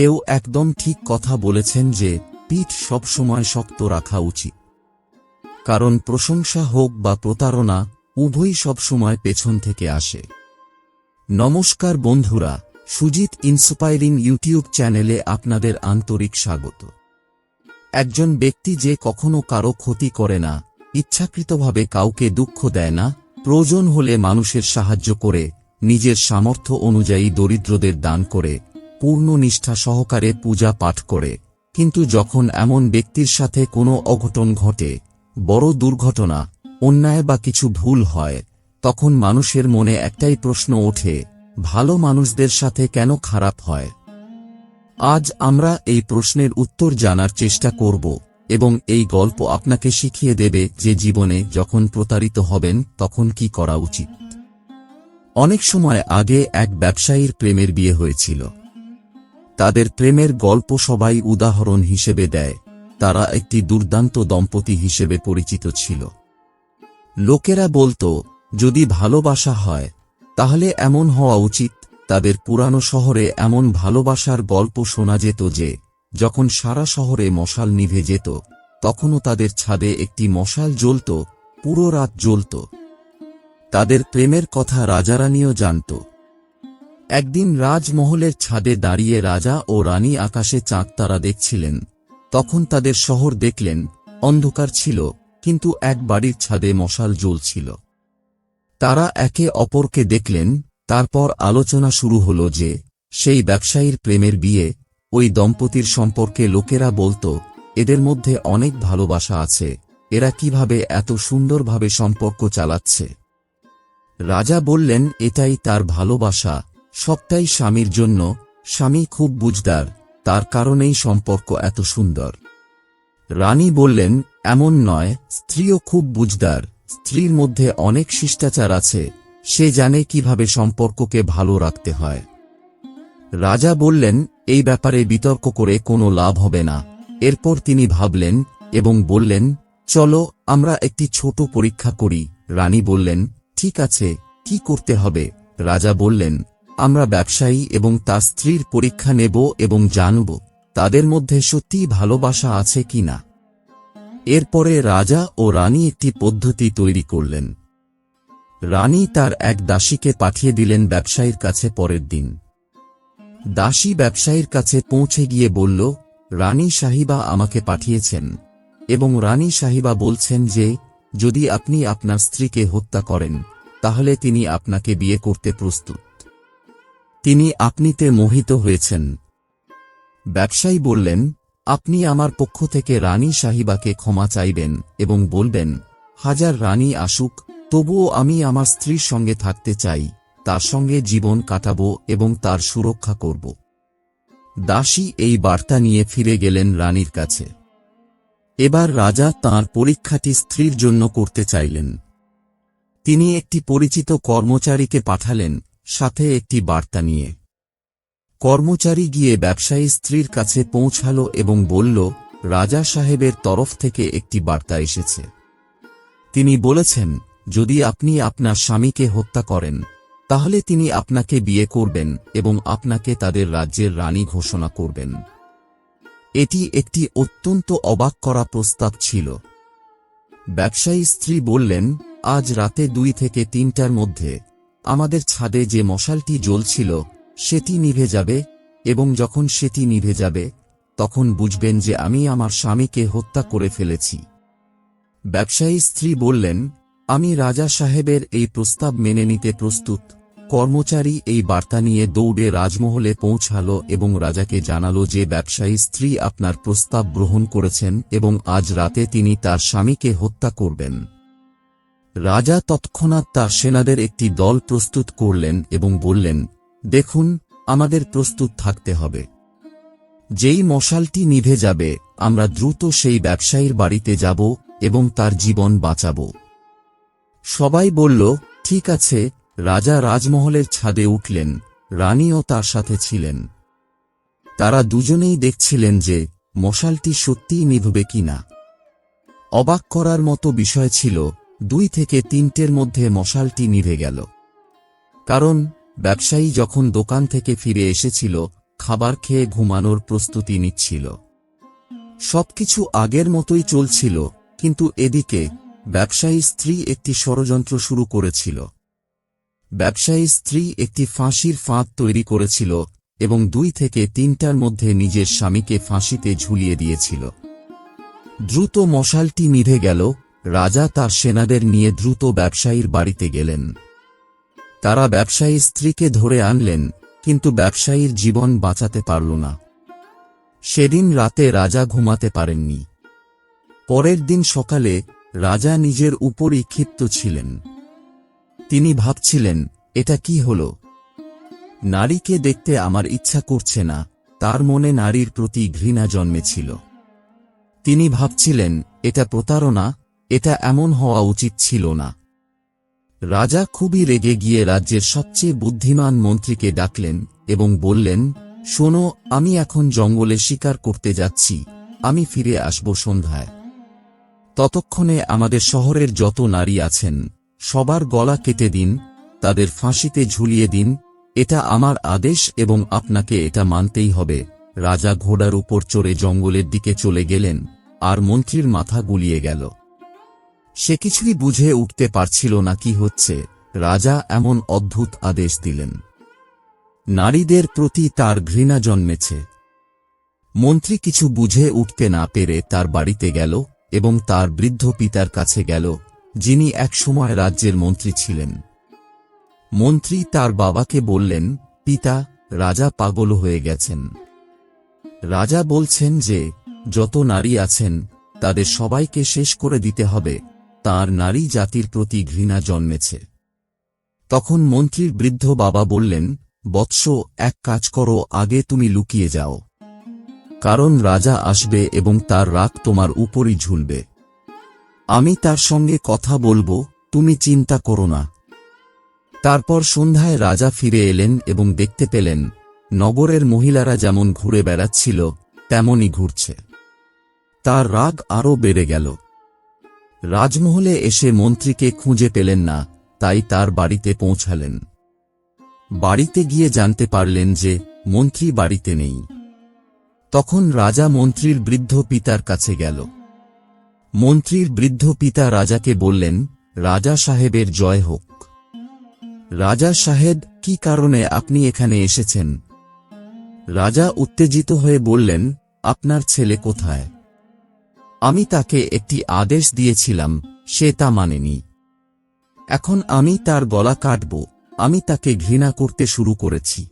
কেউ একদম ঠিক কথা বলেছেন যে, পিঠ সবসময় শক্ত রাখা উচিত। কারণ প্রশংসা হোক বা প্রতারণা, উভয়ই সবসময় পেছন থেকে আসে। নমস্কার বন্ধুরা, সুজিত ইন্সপায়ারিং ইউটিউব চ্যানেলে আপনাদের আন্তরিক স্বাগত। একজন ব্যক্তি যে কখনো কারও ক্ষতি করে না, ইচ্ছাকৃতভাবে কাউকে দুঃখ দেয় না, প্রয়োজন হলে মানুষের সাহায্য করে, নিজের সামর্থ্য অনুযায়ী দরিদ্রদের দান করে পূর্ণ নিষ্ঠা সহকারে পূজা পাঠ করে। কিন্তু যখন এমন ব্যক্তির সাথে কোনো অঘটন ঘটে, বড় দুর্ঘটনা, অন্যায় বা কিছু ভুল হয়, তখন মানুষের মনে একটাই প্রশ্ন ওঠে, ভালো মানুষদের সাথে কেন খারাপ হয়? আজ আমরা এই প্রশ্নের উত্তর জানার চেষ্টা করব এবং এই গল্প আপনাকে শিখিয়ে দেবে যে জীবনে যখন প্রতারিত হবেন, তখন কি করা উচিত। অনেক সময় আগে এক ব্যবসায়ীর প্রেমের বিয়ে হয়েছিল। তাদের প্রেমের গল্প সবাই উদাহরণ হিসেবে দেয়। তারা একটি দুর্দান্ত দম্পতি হিসেবে পরিচিত ছিল। লোকেরা বলতো, যদি ভালোবাসা হয়, তাহলে এমন হওয়া উচিত। তাদের পুরানো শহরে এমন ভালোবাসার গল্প শোনা যেত যে, যখন সারা শহরে মশাল নিভে যেত, তখনও তাদের ছাদে একটি মশাল জ্বলত, পুরো রাত জ্বলত। তাদের প্রেমের কথা রাজারানীও জানত। একদিন রাজমহলের ছাদে দাঁড়িয়ে রাজা ও রানী আকাশে চাঁদ তারা দেখছিলেন। তখন তাদের শহর দেখলেন, অন্ধকার ছিল, কিন্তু এক বাড়ির ছাদে মশাল জ্বলছিল। তারা একে অপরকে দেখলেন, তারপর আলোচনা শুরু হল যে, সেই ব্যবসায়ীর প্রেমের বিয়ে, ওই দম্পতির সম্পর্কে লোকেরা বলতো, এদের মধ্যে অনেক ভালোবাসা আছে, এরা কীভাবে এত সুন্দরভাবে সম্পর্ক চালাচ্ছে? রাজা বললেন, এটাই তার ভালোবাসা সবটাই স্বামীর জন্য, স্বামী খুব বুঝদার, তার কারণেই সম্পর্ক এত সুন্দর। রানী বললেন, এমন নয়, স্ত্রীও খুব বুঝদার, স্ত্রীর মধ্যে অনেক শিষ্টাচার আছে, সে জানে কীভাবে সম্পর্ককে ভালো রাখতে হয়। রাজা বললেন, এই ব্যাপারে বিতর্ক করে কোনো লাভ হবে না। এরপর তিনি ভাবলেন এবং বললেন, চলো, আমরা একটি ছোট পরীক্ষা করি। রানী বললেন, ঠিক আছে, কি করতে হবে? রাজা বললেন আমরা ব্যবসায়ী এবং তার স্ত্রীর পরীক্ষা নেব এবং জানব, তাদের মধ্যে সত্যিই ভালোবাসা আছে কি না। এরপরে রাজা ও রানী একটি পদ্ধতি তৈরি করলেন। রানী তার এক দাসীকে পাঠিয়ে দিলেন ব্যবসায়ীর কাছে পরের দিন। দাসী ব্যবসায়ীর কাছে পৌঁছে গিয়ে বলল, রানী সাহিবা আমাকে পাঠিয়েছেন এবং রানী সাহিবা বলছেন যে, যদি আপনি আপনার স্ত্রীকে হত্যা করেন, তাহলে তিনি আপনাকে বিয়ে করতে প্রস্তুত। তিনি আপনিতে মোহিত হয়েছেন। ব্যবসায়ী বললেন, আপনি আমার পক্ষ থেকে রানী সাহিবাকে ক্ষমা চাইবেন এবং বলবেন, হাজার রানী আসুক, তবুও আমি আমার স্ত্রীর সঙ্গে থাকতে চাই, তার সঙ্গে জীবন কাটাবো এবং তার সুরক্ষা করব। দাসী এই বার্তা নিয়ে ফিরে গেলেন রানীর কাছে। এবার রাজা তাঁর পরীক্ষাটি স্ত্রীর জন্য করতে চাইলেন। তিনি একটি পরিচিত কর্মচারীকে পাঠালেন সাথে একটি বার্তা নিয়ে। কর্মচারী গিয়ে ব্যবসায়ী স্ত্রীর কাছে পৌঁছাল এবং বলল, রাজা সাহেবের তরফ থেকে একটি বার্তা এসেছে। তিনি বলেছেন, যদি আপনি আপনার স্বামীকে হত্যা করেন, তাহলে তিনি আপনাকে বিয়ে করবেন এবং আপনাকে তাদের রাজ্যের রানী ঘোষণা করবেন। এটি একটি অত্যন্ত অবাক করা প্রস্তাব ছিল। ব্যবসায়ী স্ত্রী বললেন, আজ রাতে দুই থেকে তিনটার মধ্যে আমাদের ছাদে যে মশালটি জ্বলছিল, সেটি নিভে যাবে, এবং যখন সেটি নিভে যাবে, তখন বুঝবেন যে আমি আমার স্বামীকে হত্যা করে ফেলেছি। ব্যবসায়ী স্ত্রী বললেন, আমি রাজা সাহেবের এই প্রস্তাব মেনে নিতে প্রস্তুত। কর্মচারী এই বার্তা নিয়ে দৌড়ে রাজমহলে পৌঁছাল এবং রাজাকে জানাল যে ব্যবসায়ী স্ত্রী আপনার প্রস্তাব গ্রহণ করেছেন এবং আজ রাতে তিনি তার স্বামীকে হত্যা করবেন। রাজা তৎক্ষণাৎ তার সেনাদের একটি দল প্রস্তুত করলেন এবং বললেন, দেখুন, আমাদের প্রস্তুত থাকতে হবে। যেই মশালটি নিভে যাবে, আমরা দ্রুত সেই ব্যবসায়ীর বাড়িতে যাব এবং তার জীবন বাঁচাব। সবাই বলল, ঠিক আছে। রাজা রাজমহলের ছাদে উঠলেন, রানীও তার সাথে ছিলেন। তারা দুজনেই দেখছিলেন যে মশালটি সত্যিই নিভবে কিনা। অবাক করার মতো বিষয় ছিল দুই থেকে তিনটের মধ্যে মশালটি নিভে গেল। কারণ, ব্যবসায়ী যখন দোকান থেকে ফিরে এসেছিল, খাবার খেয়ে ঘুমানোর প্রস্তুতি নিচ্ছিল। সবকিছু আগের মতোই চলছিল, কিন্তু এদিকে ব্যবসায়ী স্ত্রী একটি ষড়যন্ত্র শুরু করেছিল। ব্যবসায়ী স্ত্রী একটি ফাঁসির ফাঁদ তৈরি করেছিল এবং দুই থেকে তিনটার মধ্যে নিজের স্বামীকে ফাঁসিতে ঝুলিয়ে দিয়েছিল। দ্রুত মশালটি নিভে গেল রাজা তার সেনাদের নিয়ে দ্রুত ব্যবসায়ীর বাড়িতে গেলেন। তারা ব্যবসায়ী স্ত্রীকে ধরে আনলেন, কিন্তু ব্যবসায়ীর জীবন বাঁচাতে পারল না। সেদিন রাতে রাজা ঘুমাতে পারেননি। পরের দিন সকালে রাজা নিজের উপরই ক্ষিপ্ত ছিলেন। তিনি ভাবছিলেন, এটা কি হল? নারীকে দেখতে আমার ইচ্ছা করছে না, তার মনে নারীর প্রতি ঘৃণা জন্মেছিল। তিনি ভাবছিলেন, এটা প্রতারণা এটা এমন হওয়া উচিত ছিল না। রাজা খুবই রেগে গিয়ে রাজ্যের সবচেয়ে বুদ্ধিমান মন্ত্রীকে ডাকলেন এবং বললেন, শোনো, আমি এখন জঙ্গলে শিকার করতে যাচ্ছি, আমি ফিরে আসব সন্ধ্যায়। ততক্ষণে আমাদের শহরের যত নারী আছেন, সবার গলা কেটে দিন, তাদের ফাঁসিতে ঝুলিয়ে দিন, এটা আমার আদেশ এবং আপনাকে এটা মানতেই হবে। রাজা ঘোড়ার উপর চড়ে জঙ্গলের দিকে চলে গেলেন, আর মন্ত্রীর মাথা গুলিয়ে গেল। সে কিছুই বুঝে উঠতে পারছিল না কি হচ্ছে। রাজা এমন অদ্ভুত আদেশ দিলেন। নারীদের প্রতি তার ঘৃণা জন্মেছে। মন্ত্রী কিছু বুঝে উঠতে না পেরে তার বাড়িতে গেল এবং তার বৃদ্ধ পিতার কাছে গেল, যিনি একসময় রাজ্যের মন্ত্রী ছিলেন। মন্ত্রী তার বাবাকে বললেন, পিতা, রাজা পাগল হয়ে গেছেন। রাজা বলছেন যে, যত নারী আছেন, তাদের সবাইকে শেষ করে দিতে হবে। তার নারী জাতির প্রতি ঘৃণা জন্মেছে। তখন মন্ত্রীর বৃদ্ধ বাবা বললেন, বৎস, এক কাজ করো, আগে তুমি লুকিয়ে যাও। কারণ রাজা আসবে এবং তার রাগ তোমার উপরই ঝুলবে। আমি তার সঙ্গে কথা বলব, তুমি চিন্তা করো না। তারপর সন্ধ্যায় রাজা ফিরে এলেন এবং দেখতে পেলেন, নগরের মহিলারা যেমন ঘুরে বেড়াচ্ছিল, তেমনই ঘুরছে। তার রাগ আরও বেড়ে গেল। রাজমহলে এসে মন্ত্রীকে খুঁজে পেলেন না, তাই তার বাড়িতে পৌঁছালেন। বাড়িতে গিয়ে জানতে পারলেন যে মন্ত্রী বাড়িতে নেই। তখন রাজা মন্ত্রীর বৃদ্ধ পিতার কাছে গেল। মন্ত্রীর বৃদ্ধ পিতা রাজাকে বললেন, রাজা সাহেবের জয় হোক। রাজা সাহেব, কি কারণে আপনি এখানে এসেছেন? রাজা উত্তেজিত হয়ে বললেন, আপনার ছেলে কোথায়? আমি তাকে একটি আদেশ দিয়েছিলাম, সে তা মানেনি। এখন আমি তার গলা কাটব, আমি তাকে ঘৃণা করতে শুরু করেছি।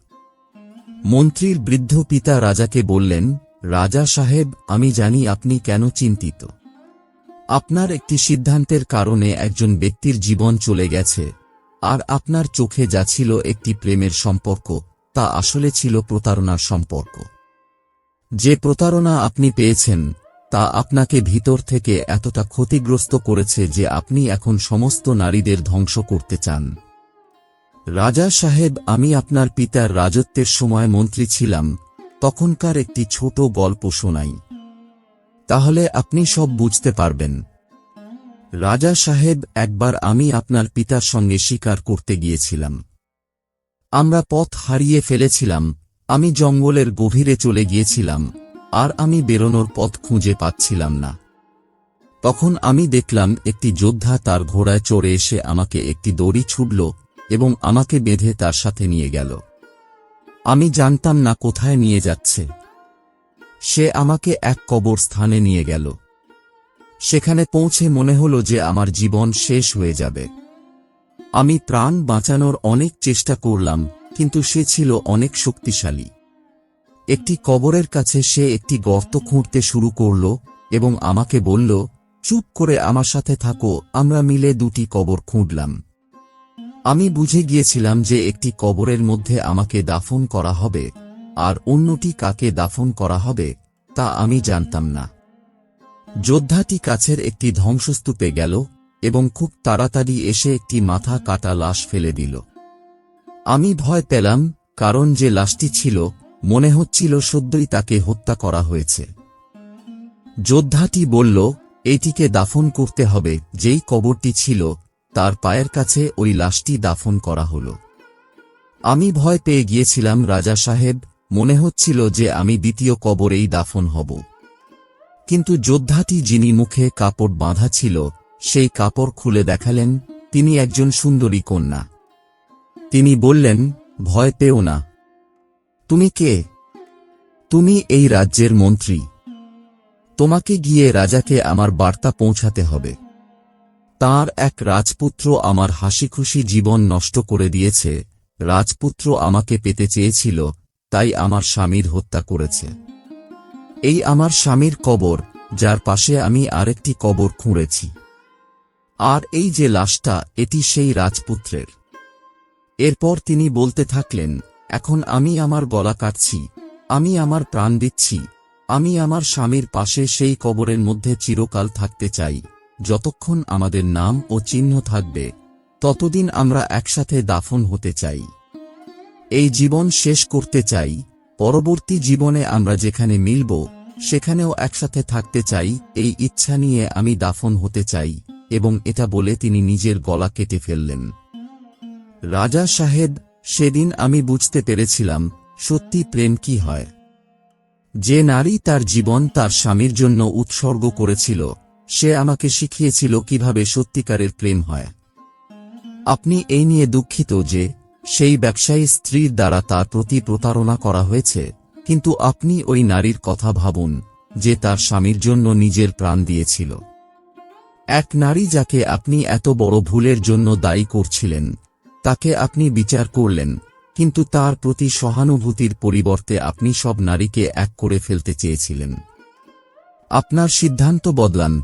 মন্ত্রীর বৃদ্ধ পিতা রাজাকে বললেন, রাজা সাহেব, আমি জানি আপনি কেন চিন্তিত। আপনার একটি সিদ্ধান্তের কারণে একজন ব্যক্তির জীবন চলে গেছে, আর আপনার চোখে যা ছিল একটি প্রেমের সম্পর্ক, তা আসলে ছিল প্রতারণার সম্পর্ক। যে প্রতারণা আপনি পেয়েছেন তা আপনাকে ভিতর থেকে এতটা ক্ষতিগ্রস্ত করেছে যে আপনি এখন সমস্ত নারীদের ধ্বংস করতে চান। রাজা সাহেব, আমি আপনার পিতার রাজত্বের সময় মন্ত্রী ছিলাম, তখনকার একটি ছোট গল্প শোনাই। তাহলে আপনি সব বুঝতে পারবেন। রাজা সাহেব, একবার আমি আপনার পিতার সঙ্গে শিকার করতে গিয়েছিলাম। আমরা পথ হারিয়ে ফেলেছিলাম, আমি জঙ্গলের গভীরে চলে গিয়েছিলাম। আর আমি বেরোনোর পথ খুঁজে পাচ্ছিলাম না। তখন আমি দেখলাম একটি যোদ্ধা তার ঘোড়ায় চড়ে এসে আমাকে একটি দড়ি ছুটল এবং আমাকে বেঁধে তার সাথে নিয়ে গেল। আমি জানতাম না কোথায় নিয়ে যাচ্ছে। সে আমাকে এক কবর স্থানে নিয়ে গেল। সেখানে পৌঁছে মনে হল যে আমার জীবন শেষ হয়ে যাবে। আমি প্রাণ বাঁচানোর অনেক চেষ্টা করলাম, কিন্তু সে ছিল অনেক শক্তিশালী। একটি কবরের কাছে সে একটি গর্ত খুঁড়তে শুরু করল এবং আমাকে বলল, চুপ করে আমার সাথে থাকো, আমরা মিলে দুটি কবর খুঁড়লাম। আমি বুঝে গিয়েছিলাম যে একটি কবরের মধ্যে আমাকে দাফন করা হবে, আর অন্যটি কাকে দাফন করা হবে, তা আমি জানতাম না। যোদ্ধাটি কাছের একটি ধ্বংসস্তূপে গেল এবং খুব তাড়াতাড়ি এসে একটি মাথা কাটা লাশ ফেলে দিল। আমি ভয় পেলাম, কারণ যে লাশটি ছিল মনে হচ্ছিল সদ্যই তাকে হত্যা করা হয়েছে। যোদ্ধাটি বলল এটিকে দাফন করতে হবে, যেই কবরটি ছিল, তার পায়ের কাছে ওই লাশটি দাফন করা হল। আমি ভয় পেয়ে গিয়েছিলাম, রাজা সাহেব, মনে হচ্ছিল যে আমি দ্বিতীয় কবরেই দাফন হব। কিন্তু যোদ্ধাটি যিনি মুখে কাপড় বাঁধা ছিল, সেই কাপড় খুলে দেখালেন, তিনি একজন সুন্দরী কন্যা। তিনি বললেন, ভয় পেও না তুমি কে? তুমি এই রাজ্যের মন্ত্রী। তোমাকে গিয়ে রাজাকে আমার বার্তা পৌঁছাতে হবে। তার এক রাজপুত্র আমার হাসিখুশি জীবন নষ্ট করে দিয়েছে। রাজপুত্র আমাকে পেতে চেয়েছিল, তাই আমার স্বামীর হত্যা করেছে। এই আমার স্বামীর কবর, যার পাশে আমি আরেকটি কবর খুঁড়েছি। আর এই যে লাশটা, এটি সেই রাজপুত্রের। এরপর তিনি বলতে থাকলেন এখন আমি আমার গলা কাটছি। আমি আমার প্রাণ দিচ্ছি। আমি আমার স্বামীর পাশে সেই কবরের মধ্যে চিরকাল থাকতে চাই। যতক্ষণ আমাদের নাম ও চিহ্ন থাকবে, ততদিন আমরা একসাথে দাফন হতে চাই। এই জীবন শেষ করতে চাই। পরবর্তী জীবনে আমরা যেখানে মিলব, সেখানেও একসাথে থাকতে চাই। এই ইচ্ছা নিয়ে আমি দাফন হতে চাই, এবং এটা বলে তিনি নিজের গলা কেটে ফেললেন। রাজা সাহেব সেদিন আমি বুঝতে পেরেছিলাম, সত্যি প্রেম কি হয়। যে নারী তার জীবন তার স্বামীর জন্য উৎসর্গ করেছিল, সে আমাকে শিখিয়েছিল কীভাবে সত্যিকারের প্রেম হয়। আপনি এই নিয়ে দুঃখিত যে, সেই ব্যবসায়ী স্ত্রীর দ্বারা তার প্রতি প্রতারণা করা হয়েছে, কিন্তু আপনি ওই নারীর কথা ভাবুন, যে তার স্বামীর জন্য নিজের প্রাণ দিয়েছিল। এক নারী যাকে আপনি এত বড় ভুলের জন্য দায়ী করছিলেন তাকে আপনি বিচার করলেন, কিন্তু তার প্রতি সহানুভূতির পরিবর্তে আপনি সব নারীকে এক করে ফেলতে চেয়েছিলেন। আপনার সিদ্ধান্ত বদলান।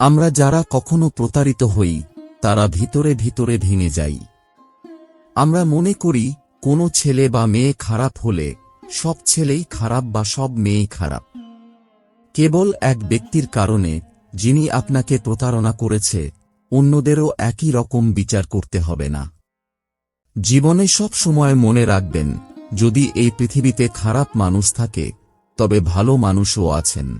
আমরা যারা কখনো প্রতারিত হই, তারা ভিতরে ভিতরে ভেঙে যাই। আমরা মনে করি, কোনো ছেলে বা মেয়ে খারাপ হলে, সব ছেলেই খারাপ বা সব মেয়েই খারাপ। কেবল এক ব্যক্তির কারণে, যিনি আপনাকে প্রতারণা করেছে অন্যদেরও একই রকম বিচার করতে হবে না। জীবনে সব সময় মনে রাখবেন, যদি এই পৃথিবীতে খারাপ মানুষ থাকে, তবে ভালো মানুষও আছেন।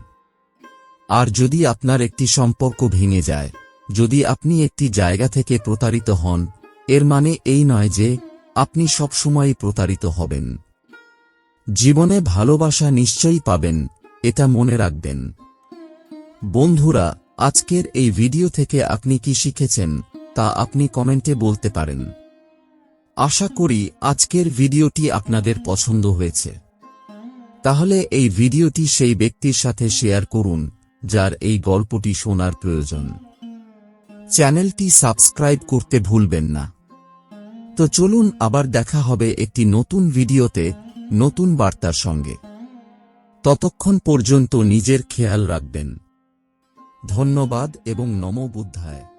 আর যদি আপনার একটি সম্পর্ক ভেঙে যায়, যদি আপনি একটি জায়গা থেকে প্রতারিত হন, এর মানে এই নয় যে, আপনি সবসময়ই প্রতারিত হবেন। জীবনে ভালোবাসা নিশ্চয়ই পাবেন, এটা মনে রাখবেন। বন্ধুরা আজকের এই ভিডিও থেকে আপনি কি শিখেছেন, তা আপনি কমেন্টে বলতে পারেন। আশা করি আজকের ভিডিওটি আপনাদের পছন্দ হয়েছে। তাহলে এই ভিডিওটি সেই ব্যক্তির সাথে শেয়ার করুন, যার এই গল্পটি শোনার প্রয়োজন। চ্যানেলটি সাবস্ক্রাইব করতে ভুলবেন না। তো চলুন আবার দেখা হবে একটি নতুন ভিডিওতে, নতুন বার্তার সঙ্গে। ততক্ষণ পর্যন্ত নিজের খেয়াল রাখবেন। ধন্যবাদ এবং নমো বুদ্ধায়।